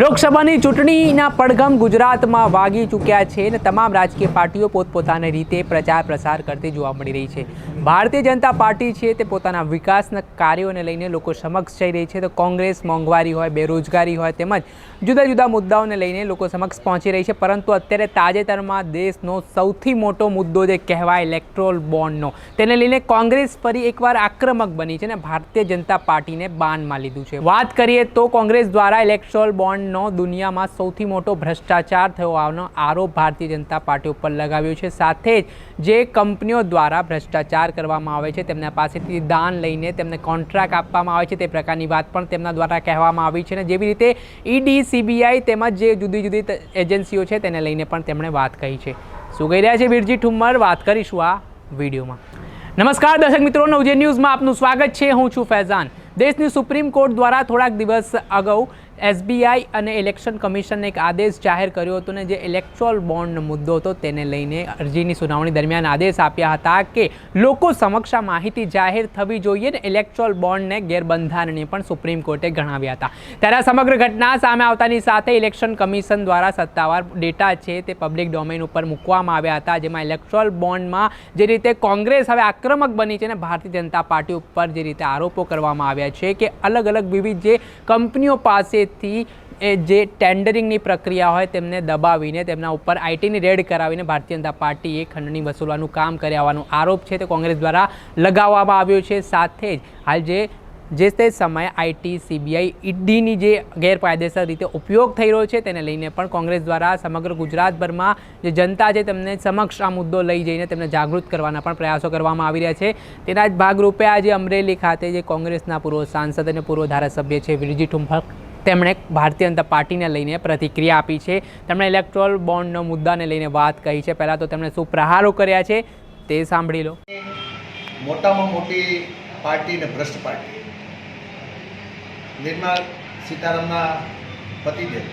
લોકસભાની ચૂંટણીના પડઘમ ગુજરાતમાં વાગી ચૂક્યા છે અને તમામ રાજકીય પાર્ટીઓ પોતપોતાની રીતે પ્રચાર પ્રસાર કરતી જોવા મળી રહી છે. ભારતીય જનતા પાર્ટી છે તે પોતાના વિકાસના કાર્યોને લઈને લોકો સમક્ષ જઈ રહી છે. તો કોંગ્રેસ મોંઘવારી હોય, બેરોજગારી હોય તેમજ જુદા જુદા મુદ્દાઓને લઈને લોકો સમક્ષ પહોંચી રહી છે. પરંતુ અત્યારે તાજેતરમાં દેશનો સૌથી મોટો મુદ્દો જે કહેવાય ઇલેક્ટ્રોલ બોન્ડનો તેને લઈને કોંગ્રેસ ફરી એકવાર આક્રમક બની છે અને ભારતીય જનતા પાર્ટીને બાનમાં લીધું છે. વાત કરીએ તો કોંગ્રેસ દ્વારા ઇલેક્ટ્રોલ બોન્ડનો દુનિયામાં સૌથી મોટો ભ્રષ્ટાચાર થયો આવનો આરોપ ભારતીય જનતા પાર્ટી ઉપર લગાવ્યો છે. સાથે જ જે કંપનીઓ દ્વારા ભ્રષ્ટાચાર કરવામાં આવે છે, તેમના પાસેથી દાન લઈને તેમને કોન્ટ્રાક્ટ આપવામાં આવે છે, તે પ્રકારની વાત પણ તેમના દ્વારા કહેવામાં આવી છે. અને જેવી રીતે ઈડી, સીબીઆઈ તેમજ જે જુદી જુદી એજન્સીઓ છે, તેને લઈને પણ તેમણે વાત કહી છે. શું કહી રહ્યા છે વીરજી ઠુમ્મર? વાત કરીશું આ વિડીયોમાં. નમસ્કાર દર્શક મિત્રો, નવજે ન્યૂઝમાં આપનું સ્વાગત છે. હું છું ફૈઝાન. દેશની સુપ્રીમ કોર્ટ દ્વારા થોડાક દિવસ અગાઉ એસબીઆઈ અને ઇલેક્શન કમિશનને એક આદેશ જાહેર કર્યો હતો ને જે ઇલેક્ટ્રોલ બોન્ડનો મુદ્દો હતો તેને લઈને અરજીની સુનાવણી દરમિયાન આદેશ આપ્યા હતા કે લોકો સમક્ષ આ માહિતી જાહેર થવી જોઈએ ને ઇલેક્ટ્રોલ બોન્ડને ગેરબંધારણીય પણ સુપ્રીમ કોર્ટે ગણાવ્યા હતા. ત્યારે સમગ્ર ઘટના સામે આવતાની સાથે ઇલેક્શન કમિશન દ્વારા સત્તાવાર ડેટા છે તે પબ્લિક ડોમેન ઉપર મૂકવામાં આવ્યા હતા, જેમાં ઇલેક્ટ્રોલ બોન્ડમાં જે રીતે કોંગ્રેસ હવે આક્રમક બની છે અને ભારતીય જનતા પાર્ટી ઉપર જે રીતે આરોપો કરવામાં આવ્યા છે કે અલગ અલગ વિવિધ જે કંપનીઓ પાસેથી એ જે ટેન્ડરિંગની પ્રક્રિયા હોય તેમને દબાવીને તેમના ઉપર આઈટીની રેડ કરાવીને ભારતીય જનતા પાર્ટીએ ખંડણી વસૂલવાનું કામ કર્યા હોવાનો આરોપ છે તે કોંગ્રેસ દ્વારા લગાવવામાં આવ્યો છે. સાથે જ હાલ જે જે તે સમયે આઈટી સીબીઆઈ ઈડીની જે ગેરકાયદેસર રીતે ઉપયોગ થઈ રહ્યો છે તેને લઈને પણ કોંગ્રેસ દ્વારા સમગ્ર ગુજરાતભરમાં જે જનતા છે તેમને સમક્ષ આ મુદ્દો લઈ જઈને તેમને જાગૃત કરવાના પણ પ્રયાસો કરવામાં આવી રહ્યા છે. તેના જ ભાગરૂપે આજે અમરેલી ખાતે જે કોંગ્રેસના પૂર્વ સાંસદ અને પૂર્વ ધારાસભ્ય છે વિરજી ઠુંફક તેમણે ભારતીય જનતા પાર્ટીને લઈને પ્રતિક્રિયા આપી છે. તેમણે ઇલેક્ટ્રોલ બોન્ડનો મુદ્દાને લઈને વાત કહી છે. પહેલાં તો તેમણે શું પ્રહારો કર્યા છે તે સાંભળી લો. મોટામાં મોટી પાર્ટી ને ભ્રષ્ટ પાર્ટી. નિર્મલા સીતારામના પતિદેવ.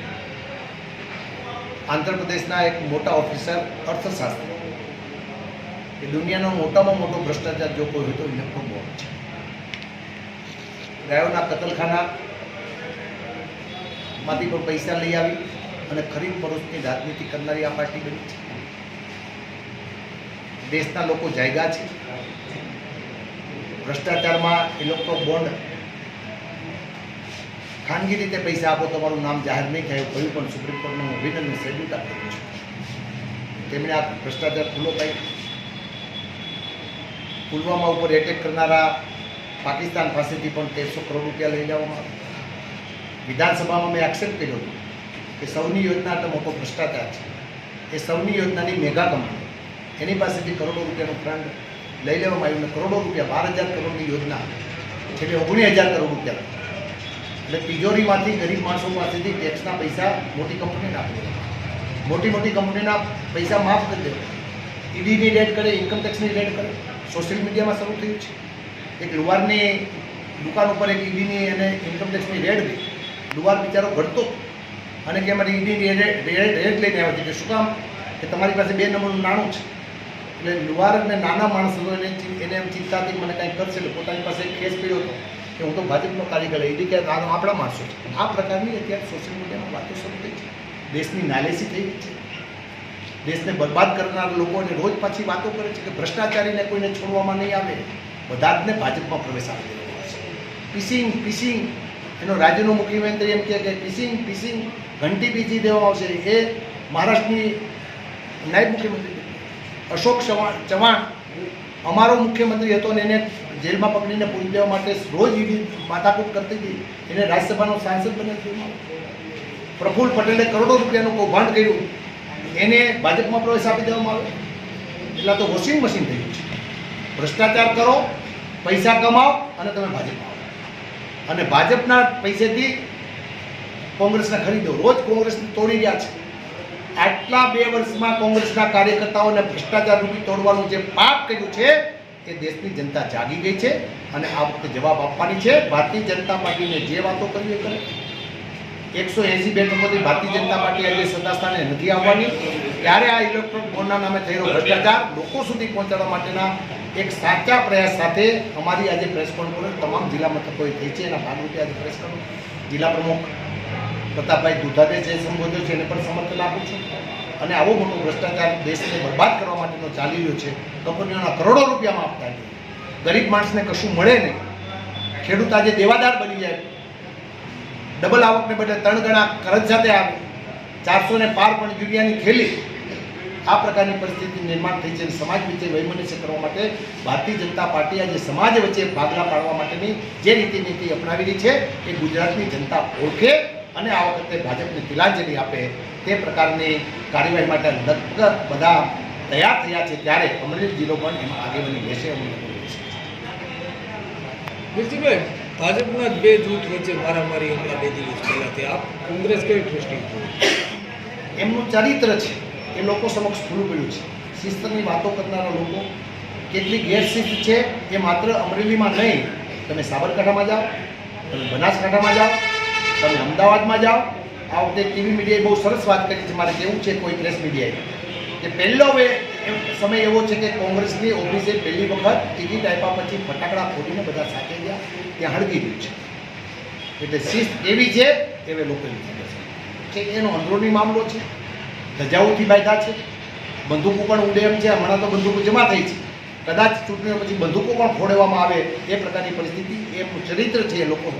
આંધ્રપ્રદેશના એક મોટા ઓફિસર, અર્થશાસ્ત્રી. એ દુનિયાનો મોટામાં મોટો ભ્રષ્ટાચાર જો કોઈ હોય તો ઇલેક્ટ્રો બોન્ડ છે. ગાયોના કતલખાના માંથી પણ પૈસા લઈ આવી અને ખરીદ પરોસની રાજનીતિ કરનારી આ પાર્ટી બની છે. દેશના લોકો જાયગા છે. ભ્રષ્ટાચારમાં એ લોકો બોન્ડ. ખાનગી રીતે પૈસા આપો તમારું નામ જાહેર નહીં થાય એવું પણ સુપ્રીમ કોર્ટને હું અભિનંદન સેલ્યુટ આપું છું. તેમણે આ ભ્રષ્ટાચાર ખુલ્લો પાડ્યો. પુલવામા ઉપર એટેક કરનારા પાકિસ્તાન પાસેથી પણ તેરસો કરોડ રૂપિયા લઈ જવામાં આવ્યા. વિધાનસભામાં મેં એક્સેપ્ટ કર્યો હતો કે સૌની યોજના તો મોટો ભ્રષ્ટાચાર છે. એ સૌની યોજનાની મેગા કંપની એની પાસેથી કરોડો રૂપિયાનું ફંડ લઈ લેવામાં આવ્યું અને કરોડો રૂપિયા, બાર હજાર કરોડની યોજના છેલ્લે ઓગણીસ હજાર કરોડ રૂપિયા. એટલે તિજોરીમાંથી ગરીબ માણસો પાસેથી ટેક્સના પૈસા મોટી કંપનીને આપી દેવા. મોટી મોટી કંપનીના પૈસા માફ કરી દેવા. ઈડીની રેડ કરે ઇન્કમ ટેક્સની રેડ કરે. સોશિયલ મીડિયામાં શરૂ થયું છે. એક લુવારની દુકાન ઉપર એક ઈડીની અને ઇન્કમ ટેક્સની રેડ ગઈ. લુવાર બિચારો ઘટતો અને કે અમારી ઈડીની રેડ લઈને આવ્યો છે કે શું કામ? કે તમારી પાસે બે નંબરનું નાણું છે. એટલે લુવાર અને નાના માણસ એને એને એમ ચિંતા મને કાંઈ કરશે એટલે પોતાની પાસે કેસ પડ્યો હતો કે હું તો ભાજપનો કાર્યકર ઈડી કે નાનો આપણા માણસો છે. આ પ્રકારની અત્યારે સોશિયલ મીડિયામાં વાતો શરૂ થઈ છે. દેશની નાલેસી થઈ ગઈ છે. દેશને બરબાદ કરનાર લોકોને રોજ પાછી વાતો કરે છે કે ભ્રષ્ટાચારીને કોઈને છોડવામાં નહીં આવે. બધા જને ભાજપમાં પ્રવેશ આપી દેવામાં આવશે પીસિંગ પીસિંગ. એનો રાજ્યનો મુખ્યમંત્રી એમ કહે કે પીસિંગ પીસિંગ ઘંટી પીસી દેવામાં આવશે. એ મહારાષ્ટ્રની નાયબ મુખ્યમંત્રી અશોક ચવાણ ચવાણ અમારો મુખ્યમંત્રી હતો અને એને જેલમાં પકડીને પૂરી દેવા માટે રોજ ઈડી માથાકૂટ કરતી હતી. એને રાજ્યસભાનો સાંસદ દેવામાં પ્રફુલ્લ પટેલે કરોડો રૂપિયાનું કૌભાંડ કર્યું. એને ભાજપમાં પ્રવેશ આપી દેવામાં આવ્યો. એટલા તો વોશિંગ મશીન થઈ ગયું ભ્રષ્ટાચાર કરો, પૈસા કમાઓ અને તમે ભાજપમાં આવો. અને ભાજપના પૈસેથી કોંગ્રેસને ખરીદો. રોજ કોંગ્રેસને તોડી રહ્યા છે. આટલા બે વર્ષમાં કોંગ્રેસના કાર્યકર્તાઓને ભ્રષ્ટાચાર રૂપી તોડવાનું જે પાપ કર્યું છે, એ દેશની જનતા જાગી ગઈ છે અને આ વખતે જવાબ આપવાની છે. ભારતીય જનતા પાર્ટીને જે વાતો કરવી એ કરે. એકસો એસી બેઠકોથી ભારતીય જનતા પાર્ટી આજે સત્તાસ્થાને નથી આવવાની. ત્યારે આ ઇલેક્ટ્રોનિક બોર્ડના નામે થયેલો ભ્રષ્ટાચાર લોકો સુધી પહોંચાડવા માટેના એક સાચા પ્રયાસ સાથે અમારી આજે પ્રેસ કોન્ફરન્સ તમામ જિલ્લા મથકોએ થઈ છે. એના ભાગરૂપે આજે પ્રેસ કોન્ફરન્સ જિલ્લા પ્રમુખ પ્રતાપભાઈ દુધાતે જે સંબોધ્યો છે, એને પણ સમર્થન આપું છું. અને આવો મોટો ભ્રષ્ટાચાર દેશને બરબાદ કરવા માટેનો ચાલી રહ્યો છે, કંપનીઓના કરોડો રૂપિયામાં આપતા ગરીબ માણસને કશું મળે નહીં. ખેડૂત આજે દેવાદાર બની જાય. ડબલ આવકને બદલે ત્રણ ગણા કરજ સાથે આવે. ચારસો ને પાર પણ યુરિયાની થેલી. આ પ્રકારની પરિસ્થિતિ નિર્માણ થઈ છે અને સમાજ વચ્ચે વૈમનસ્ય કરવા માટે ભારતીય જનતા પાર્ટી આજે સમાજ વચ્ચે ભાગલા પાડવા માટેની જે રીતિ નીતિ અપનાવેલી છે એ ગુજરાતની જનતા ઓળખે અને આ વખતે ભાજપને તિલાંજલિ આપે તે પ્રકારની કાર્યવાહી માટે લગભગ બધા તૈયાર થયા છે ત્યારે અમરેલી જિલ્લો પણ એમાં આગેવાની લેશે લાગે ભાજપના બે જૂથ વચ્ચે મારામારી હમણાં બે દિવસ પહેલાંથી. આપ કોંગ્રેસ કેવી દૃષ્ટિ એમનું ચરિત્ર છે. એ લોકો સમક્ષ ખુલ્લું પડ્યું છે. શિસ્તની વાતો કરનારા લોકો કેટલી ગેરશિસ્ત છે એ માત્ર અમરેલીમાં નહીં, તમે સાબરકાંઠામાં જાઓ, તમે બનાસકાંઠામાં જાઓ, તમે અમદાવાદમાં જાઓ. આ વખતે ટીવી મીડિયાએ બહુ સરસ વાત કરી છે, મારે કેવું છે કોઈ પ્રેસ મીડિયાએ? કે પહેલો હવે સમય એવો છે કે કોંગ્રેસની ઓફિસે પહેલી વખત ટિકિટ આપ્યા પછી ફટાકડા ફોડીને બધા સાથે ગયા, ત્યાં હળગી રહ્યું છે. એટલે શિસ્ત એવી છે એવે લોકોની છે. એનો અંદરૂની મામલો છે. ધજાઓથી બાંધ્યા છે. બંદૂકો પણ ઉડે એમ છે. હમણાં તો બંદૂકો જમા થઈ છે. કદાચ ચૂંટણીઓ પછી બંદૂકો પણ ફોડવામાં આવે એ પ્રકારની પરિસ્થિતિ એમનું ચરિત્ર છે લોકો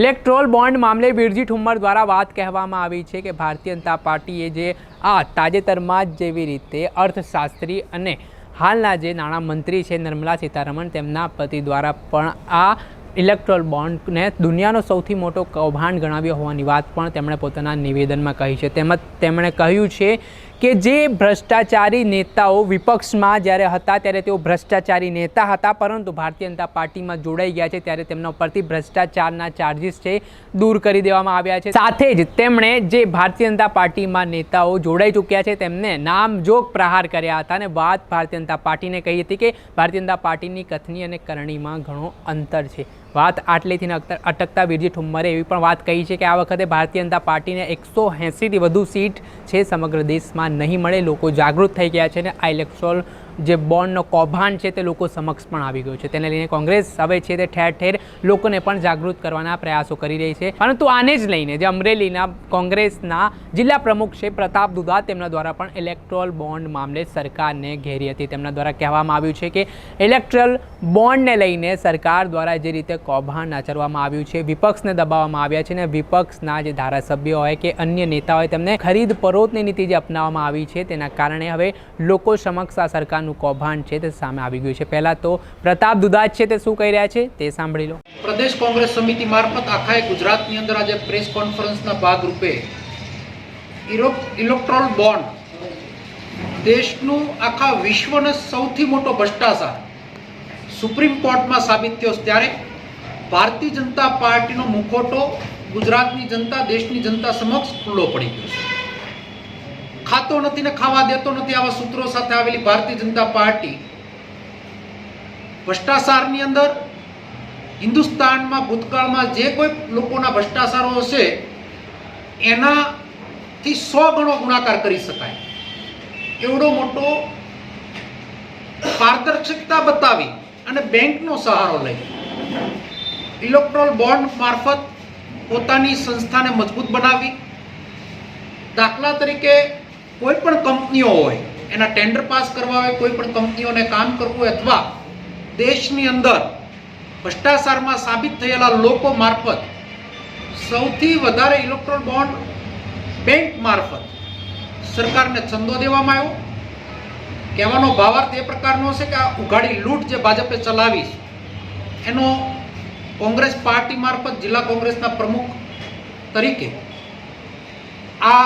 ઇલેક્ટ્રોલ બોન્ડ મામલે બિરજી ઠુમ્મર દ્વારા વાત કહેવામાં આવી છે કે ભારતીય જનતા પાર્ટીએ જે આ તાજેતરમાં જ જેવી રીતે અર્થશાસ્ત્રી અને હાલના જે નાણામંત્રી છે, નિર્મલા સીતારમણ, તેમના પતિ દ્વારા પણ આ ઇલેક્ટ્રોલ બોન્ડને દુનિયાનો સૌથી મોટો કૌભાંડ ગણાવ્યો હોવાની વાત પણ તેમણે પોતાના નિવેદનમાં કહી છે. તેમજ તેમણે કહ્યું છે કે જે ભ્રષ્ટાચારી નેતાઓ વિપક્ષમાં જ્યારે હતા ત્યારે તેઓ ભ્રષ્ટાચારી નેતા હતા, પરંતુ ભારતીય જનતા પાર્ટીમાં જોડાઈ ગયા છે ત્યારે તેમના ઉપરથી ભ્રષ્ટાચારના ચાર્જિસ છે દૂર કરી દેવામાં આવ્યા છે. સાથે જ તેમણે જે ભારતીય જનતા પાર્ટીમાં નેતાઓ જોડાઈ ચૂક્યા છે તેમને નામજોગ પ્રહાર કર્યા હતા અને વાત ભારતીય જનતા પાર્ટીને કહી હતી કે ભારતીય જનતા પાર્ટીની કથની અને કરણીમાં ઘણો અંતર છે. વાત આટલેથી અટકતા વિરજી ઠુમ્મરે એવી પણ વાત કહી છે કે આ વખતે ભારતીય જનતા પાર્ટીને એકસો એંસીથી વધુ સીટ છે સમગ્ર દેશમાં નહીં મળે. લોકો જાગૃત થઈ ગયા છે અને આ ઇલેક્ટ્રોલ જે બોન્ડનો કૌભાંડ છે તે લોકો સમક્ષ પણ આવી ગયો છે. તેને લઈને કોંગ્રેસ હવે છે તે ઠેર ઠેર લોકોને પણ જાગૃત કરવાના પ્રયાસો કરી રહી છે. પરંતુ આને જ લઈને જે અમરેલીના કોંગ્રેસના જિલ્લા પ્રમુખ છે પ્રતાપ દુધા તેમના દ્વારા પણ ઇલેક્ટ્રોલ બોન્ડ મામલે સરકારને ઘેરી હતી. તેમના દ્વારા કહેવામાં આવ્યું છે કે ઇલેક્ટ્રલ બોન્ડને લઈને સરકાર દ્વારા જે રીતે કૌભાંડ આચરવામાં આવ્યું છે, વિપક્ષને દબાવવામાં આવ્યા છે અને વિપક્ષના જે ધારાસભ્યો હોય કે અન્ય નેતા હોય તેમને ખરીદ પરોતની નીતિ જે અપનાવવામાં આવી છે, તેના કારણે હવે લોકો સમક્ષ આ સરકારનું કૌભાંડ છે તે સામે આવી ગયું છે. પહેલાં તો પ્રતાપ દુધા છે તે શું કહી રહ્યા છે તે સાંભળી લો. પ્રદેશ કોંગ્રેસ સમિતિ મારફત આખા ગુજરાતની અંદર આજે પ્રેસ કોન્ફરન્સના ભાગરૂપે ઇલેક્ટ્રોલ બોન્ડ દેશનું આખા વિશ્વનો સૌથી મોટો ભ્રષ્ટાચાર સુપ્રીમ કોર્ટમાં સાબિત થયો ત્યારે ભારતીય જનતા પાર્ટીનો મુખોટો ગુજરાતની જનતા, દેશની જનતા સમક્ષ ખુલ્લો પડી ગયો છે. ખાતો નથી ને ખાવા દેતો નથી આવા સૂત્રો સાથે આવેલી ભારતીય જનતા પાર્ટી. ભ્રષ્ટાચારની અંદર હિન્દુસ્તાનમાં ભૂતકાળમાં જે કોઈ લોકોના ભ્રષ્ટાચારો હશે, એનાથી સો ગણો ગુણાકાર કરી શકાય. એવડો મોટો પારદર્શકતા બતાવી અને બેંકનો સહારો લઈ. ઇલેક્ટ્રોલ બોન્ડ મારફત પોતાની સંસ્થાને મજબૂત બનાવી. દાખલા તરીકે કોઈ પણ કંપનીઓ હોય, એના ટેન્ડર પાસ કરવા હોય કોઈ પણ કંપનીઓને કામ કરવું હોય અથવા દેશની અંદર ભ્રષ્ટાચારમાં સાબિત થયેલા લોકો મારફત સૌથી વધારે ઇલેક્ટ્રોન બોન્ડ બેંક મારફત સરકારને છંદો દેવામાં આવ્યો. કહેવાનો ભાવાર્થ એ પ્રકારનો છે કે આ ઉઘાડી લૂંટ જે ભાજપે ચલાવી એનો કોંગ્રેસ પાર્ટી મારફત જિલ્લા કોંગ્રેસના પ્રમુખ તરીકે આ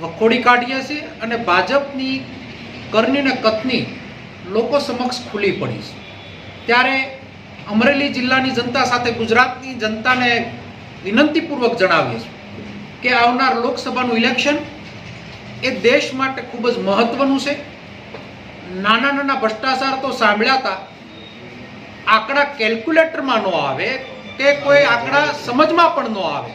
વખોડી કાઢીએ છીએ અને ભાજપની કરણીને કથની લોકો સમક્ષ ખુલ્લી પડી છે. ત્યારે અમરેલી જિલ્લાની જનતા સાથે ગુજરાતની જનતાને વિનંતીપૂર્વક જણાવીએ છીએ કે આવનાર લોકસભાનું ઇલેક્શન એ દેશ માટે ખૂબ જ મહત્વનું છે. નાના નાના ભ્રષ્ટાચાર તો સાંભળ્યા હતા આંકડા કેલ્ક્યુલેટરમાં ન આવે કે કોઈ આંકડા સમજમાં પણ ન આવે.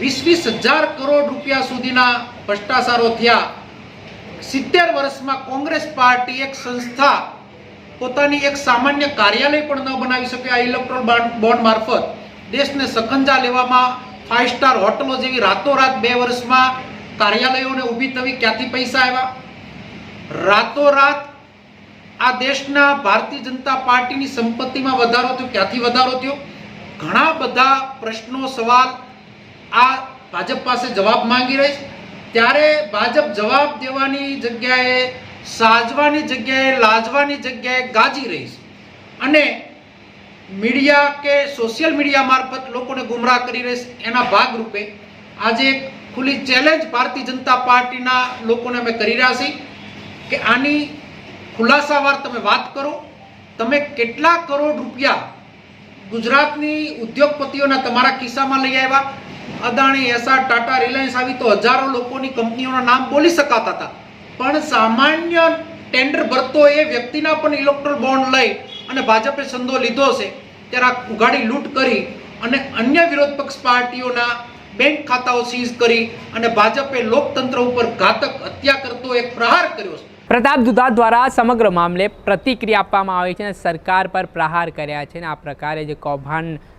વીસ વીસ હજાર કરોડ રૂપિયા સુધીના ભ્રષ્ટાચારો થયા. સિત્તેર વર્ષમાં કોંગ્રેસ પાર્ટી એક સંસ્થા પોતાની એક સામાન્ય કાર્યાલય પણ ન બનાવી શકે આ ઇલેક્ટ્રોલ બોન્ડ મારફત. દેશને સકંજા લેવામાં ફાઇવ સ્ટાર હોટલો જેવી રાતોરાત બે વર્ષમાં કાર્યાલયોને ઊભી થવી ક્યાંથી પૈસા આવ્યા? રાતોરાત આ દેશના ભારતીય જનતા પાર્ટીની સંપત્તિમાં વધારો થયો. ક્યાંથી વધારો થયો? ઘણા બધા પ્રશ્નો, સવાલ આ ભાજપ પાસે જવાબ માંગી રહી છે. ત્યારે ભાજપ જવાબ દેવાની જગ્યાએ, સાજવાની જગ્યાએ, લાજવાની જગ્યાએ ગાજી રહી છે. અને મીડિયા કે સોશિયલ મીડિયા મારફત લોકોને ગુમરાહ કરી રહી છે એના ભાગરૂપે આજે એક ખુલ્લી ચેલેન્જ ભારતીય જનતા પાર્ટીના લોકોને અમે કરી રહ્યા છીએ કે આની ખુલાસાવાર તમે વાત કરો, તમે કેટલા કરોડ રૂપિયા ગુજરાતની ઉદ્યોગપતિઓના તમારા ખિસ્સામાં લઈ આવ્યા અદાણી, એસઆર, ટાટા રિલાયન્સ આવી તો હજારો લોકોની કંપનીઓના નામ બોલી શકાતા હતા. પણ સામાન્ય ટેન્ડર ભરતો એ વ્યક્તિના પણ ઇલેક્ટ્રોલ બોન્ડ લઈ અને ભાજપે સંદો લીધો છે. ત્યારે આ ઉઘાડી લૂંટ કરી અને અન્ય વિરોધ પક્ષ પાર્ટીઓના બેંક ખાતાઓ સીઝ કરી અને ભાજપે લોકતંત્ર ઉપર ઘાતક હત્યા કરતો એક પ્રહાર કર્યો છે. પ્રતાપ દુધા દ્વારા સમગ્ર મામલે પ્રતિક્રિયા આપવામાં આવી છે અને સરકાર પર પ્રહાર કર્યા છે અને આ પ્રકારે જે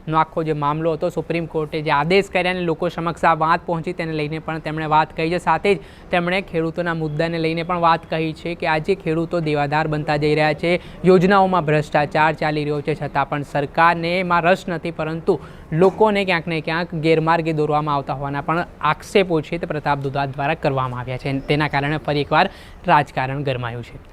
કૌભાંડનો આખો જે મામલો હતો, સુપ્રીમ કોર્ટે જે આદેશ કર્યા અને લોકો સમક્ષ આ વાત પહોંચી તેને લઈને પણ તેમણે વાત કહી છે. સાથે જ તેમણે ખેડૂતોના મુદ્દાને લઈને પણ વાત કહી છે કે આજે ખેડૂતો દેવાદાર બનતા જઈ રહ્યા છે. યોજનાઓમાં ભ્રષ્ટાચાર ચાલી રહ્યો છે, છતાં પણ સરકારને એમાં રસ નથી, પરંતુ લોકોને ક્યાંક ને ક્યાંક ગેરમાર્ગે દોરવામાં આવતા હોવાના પણ આક્ષેપો છે તે પ્રતાપ દુધાત દ્વારા કરવામાં આવ્યા છે. તેના કારણે ફરી એકવાર રાજકારણ ગરમાયું છે.